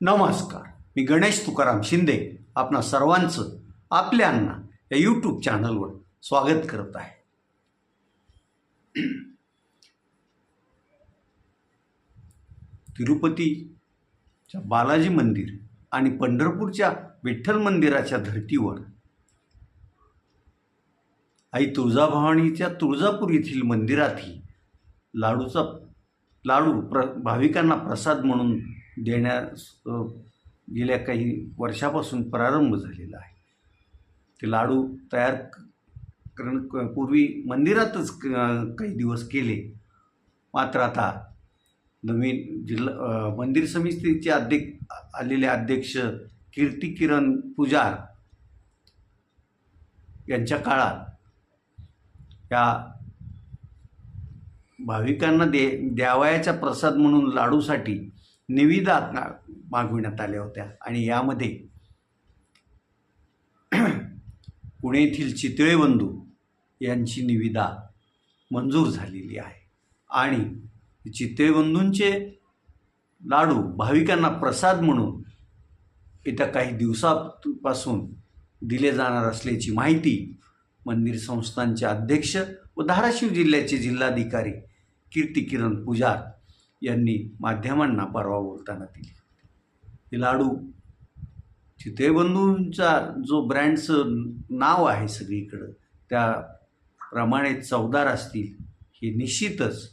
नमस्कार. मी गणेश तुकाराम शिंदे आपणा सर्वांचं आपल्यांना या यूट्यूब चॅनलवर स्वागत करत आहे. तिरुपतीच्या बालाजी मंदिर आणि पंढरपूरच्या विठ्ठल मंदिराच्या धर्तीवर आई तुळजाभवानीच्या तुळजापूर येथील मंदिरातही लाडूचा लाडू प्र भाविकांना प्रसाद म्हणून देण्यास गेल्या काही वर्षापासून प्रारंभ झालेला आहे. ते लाडू तयार करण क- पूर्वी मंदिरातच क- काही दिवस केले. मात्र आता नवीन जिल्हा मंदिर समितीचे अध्यक्ष आलेले अध्यक्ष कीर्ती किरण पुजार यांच्या काळात या भाविकांना दे द्यावयाचा प्रसाद म्हणून लाडूसाठी निविदा मागविण्यात आल्या होत्या. आणि यामध्ये पुणे येथील चितळे बंधू यांची निविदा मंजूर झालेली आहे. आणि चितळे बंधूंचे लाडू भाविकांना प्रसाद म्हणून येत्या काही दिवसापासून दिले जाणार असल्याची माहिती मंदिर संस्थांचे अध्यक्ष व धाराशिव जिल्ह्याचे जिल्हाधिकारी कीर्ती किरण पुजार यांनी माध्यमांना परवा बोलताना दिली. ते लाडू चितेबंधूंचा जो ब्रँडचं नाव आहे सगळीकडं त्याप्रमाणे चवदार असतील हे निश्चितच.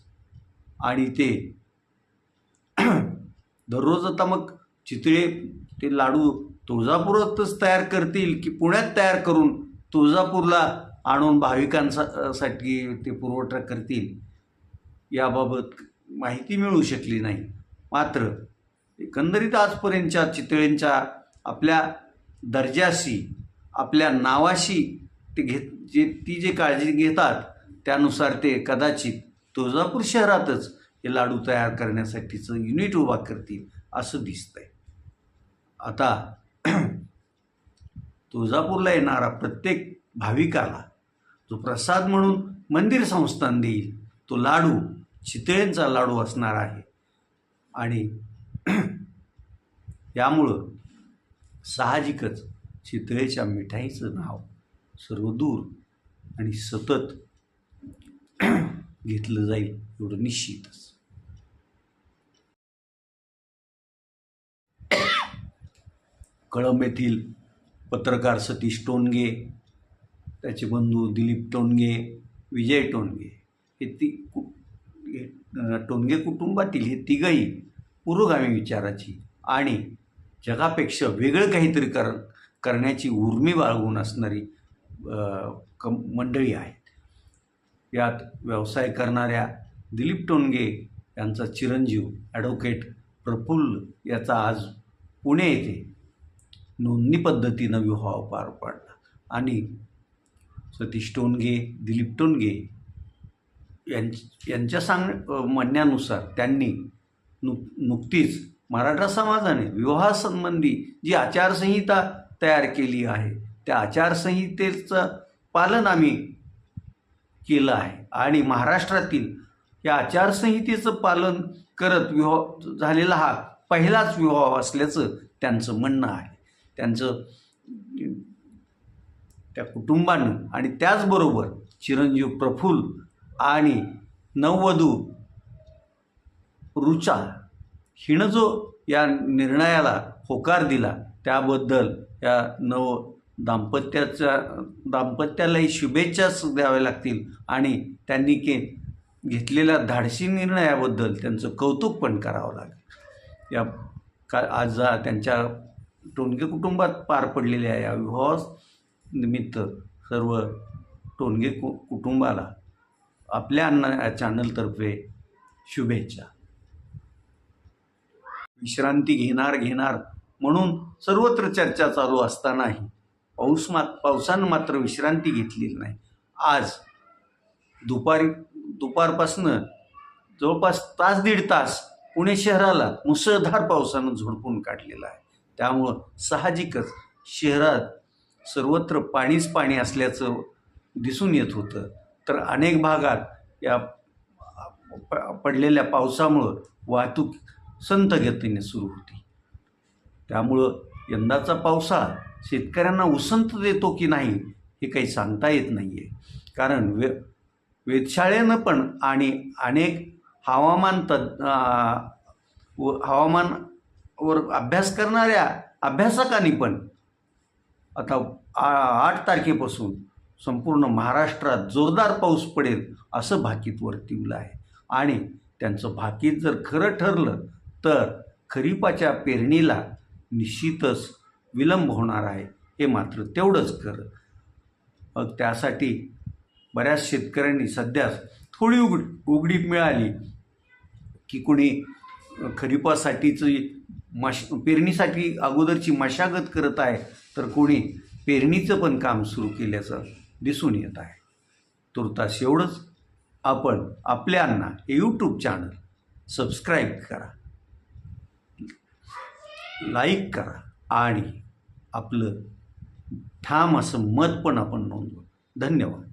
आणि ते दररोज आता मग चितळे ते लाडू तुळजापुरातच तयार करतील की पुण्यात तयार करून तुळजापूरला आणून भाविकांसा साठी ते पुरवठा करतील? याबाबत माहिती मिळू शकली नाही. मात्र एकंदरीत आजपर्यंतच्या चितळेंच्या आपल्या दर्जाशी आपल्या नावाशी ते घेत जे ती जे काळजी घेतात त्यानुसार ते कदाचित तुळजापूर शहरातच हे लाडू तयार करण्यासाठीचं युनिट उभा करतील असं दिसतंय. आता तुळजापूरला येणारा प्रत्येक भाविकाला जो प्रसाद म्हणून मंदिर संस्थान देईल तो लाडू चितळेंचा लाडू असणार आहे. आणि यामुळं साहजिकच चितळेच्या मिठाईचं नाव सर्वदूर आणि सतत घेतलं जाईल एवढं निश्चितच. कळंब येथील पत्रकार सतीश टोनगे त्याचे बंधू दिलीप टोनगे विजय टोनगे हे ती टोनगे कुटुंबातील हे तिघही पुरोगामी विचाराची आणि जगापेक्षा वेगळं काहीतरी कर करण्याची उर्मी बाळगून असणारी कम मंडळी आहेत. यात व्यवसाय करणाऱ्या दिलीप टोनगे यांचा चिरंजीव ॲडव्होकेट प्रफुल्ल याचा आज पुणे येथे नोंदणी पद्धतीनं विवाह पार पाडला. आणि सतीश टोनगे दिलीप टोनगे यां यांच्या सांग म्हणण्यानुसार त्यांनी नुक नुकतीच मराठा समाजाने विवाहासंबंधी जी आचारसंहिता तयार केली आहे त्या आचारसंहितेचं पालन आम्ही केलं आहे. आणि महाराष्ट्रातील या आचारसंहितेचं पालन करत विवाह झालेला हा पहिलाच विवाह असल्याचं त्यांचं म्हणणं आहे. त्यांचं त्या कुटुंबानं आणि त्याचबरोबर चिरंजीव प्रफुल्ल आणि नववधू रुचा हिनं जो या निर्णयाला होकार दिला त्याबद्दल या नव दाम्पत्याच्या दाम्पत्यालाही शुभेच्छाच द्याव्या लागतील आणि त्यांनी के घेतलेल्या धाडसी निर्णयाबद्दल त्यांचं कौतुक पण करावं लागेल. या का आज त्यांच्या टोनगे कुटुंबात पार पडलेल्या या विवाह निमित्त सर्व टोनगे कु कुटुंबाला आपल्या अन्न या चॅनलतर्फे शुभेच्छा. विश्रांती घेणार घेणार म्हणून सर्वत्र चर्चा चालू असतानाही पाऊस मात पावसानं मात्र विश्रांती घेतलेली नाही. आज दुपारी दुपारपासनं जवळपास तास दीड तास पुणे शहराला मुसळधार पावसानं झोडपून काढलेला आहे. त्यामुळं साहजिकच शहरात सर्वत्र पाणीच पाणी असल्याचं दिसून येत होतं. तर अनेक भागात या प- पडलेल्या पावसामुळं वाहतूक संत गतीने सुरू होती. त्यामुळं यंदाचा पावसाळा शेतकऱ्यांना उसंत देतो की नाही हे काही सांगता येत नाही आहे कारण वे वेधशाळेनं पण आणि अनेक हवामान तज् व हवामानवर अभ्यास करणाऱ्या अभ्यासकांनी पण आता आ- आठ तारखेपासून संपूर्ण महाराष्ट्रात जोरदार पाऊस पडेल असं भाकीत वर्तवलं आहे. आणि त्यांचं भाकीत जर खरं ठरलं तर खरीपाच्या पेरणीला निश्चितच विलंब होणार आहे हे मात्र तेवढंच खरं. मग त्यासाठी बऱ्याच शेतकऱ्यांनी सध्या थोडी उघड उघडीप मिळाली की कुणी खरीपासाठीची मश पेरणीसाठी अगोदरची मशागत करत आहे तर कोणी पेरणीचं पण काम सुरू केल्याचं दिसून येत आहे. तुर्तास एवढंच. आपण आपल्यांना हे यूट्यूब चॅनल सबस्क्राईब करा. लाईक करा आणि आपलं ठाम असं मत पण आपण नोंदवू. धन्यवाद.